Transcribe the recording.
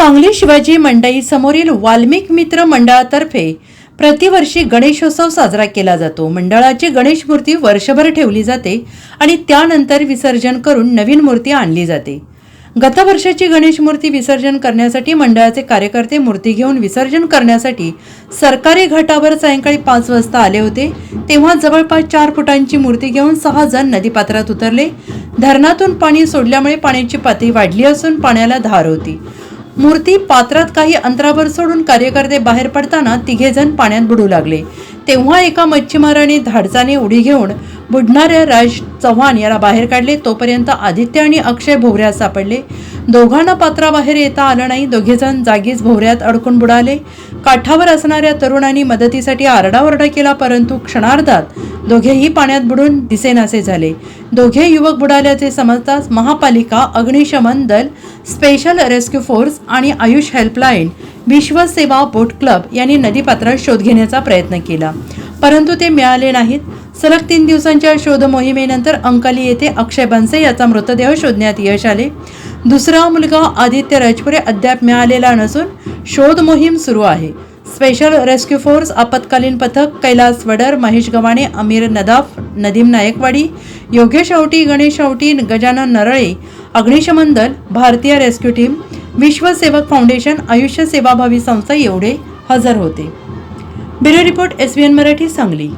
सांगली शिवाजी मंडई समोरील वाल्मिक मित्र मंडळातर्फे प्रतिवर्षी गणेशोत्सव साजरा केला जातो. मंडळाची गणेश मूर्ती वर्षभर ठेवली जाते आणि त्यानंतर विसर्जन करून नवीन मूर्ती आणली जाते. गतवर्षाची गणेश मूर्ती विसर्जन करण्यासाठी मंडळाचे कार्यकर्ते मूर्ती घेऊन विसर्जन करण्यासाठी सरकारी घाटावर सायंकाळी पाच वाजता आले होते. तेव्हा जवळपास चार फुटांची मूर्ती घेऊन सहा जण नदीपात्रात उतरले. धरणातून पाणी सोडल्यामुळे पाण्याची पातळी वाढली असून पाण्याला धार होती. मूर्ती पात्रात काही अंतरावर सोडून कार्यकर्ते बाहेर पडताना तिघे जण पाण्यात बुडू लागले. तेव्हा एका मच्छीमाराने धाडसाने उडी घेऊन बुडणाऱ्या राज चव्हाण याला बाहेर काढले. तोपर्यंत आदित्य आणि अक्षय भोवऱ्यात सापडले. दोघांना पात्राबाहेर येता आलं नाही. दोघेजण जागीच भोवऱ्यात अडकून बुडाले. काठावर असणाऱ्या तरुणांनी मदतीसाठी आरडाओरडा केला परंतु क्षणार्धात दोघेही पाण्यात बुडून दिसेनासे झाले. दोघे युवक बुडाल्याचे समजताच महापालिका अग्निशमन दल स्पेशल रेस्क्यू फोर्स आणि आयुष हेल्पलाईन विश्व सेवा बोट क्लब यांनी नदीपात्रात शोध घेण्याचा प्रयत्न केला. परंतु ते मिळाले नाहीत. सलग तीन दिवसांच्या शोध मोहिमेनंतर अंकली येथे अक्षय बनसे याचा मृतदेह शोधण्यात यश आले. दुसरा मुलगा आदित्य राजपुरे अद्याप मिळालेला नसून शोध मोहीम सुरू आहे. स्पेशल रेस्क्यू फोर्स आपत्कालीन पथक कैलास वडर महेश गवाणे अमीर नदाफ नदीम नायकवाडी योगेश आवटी गणेश आवटी गजानन नरळे अग्निशमन दल भारतीय रेस्क्यू टीम विश्वसेवक फाउंडेशन आयुष्य सेवाभावी संस्था एवढे हजर होते. Bureau report S Marathi Sangli.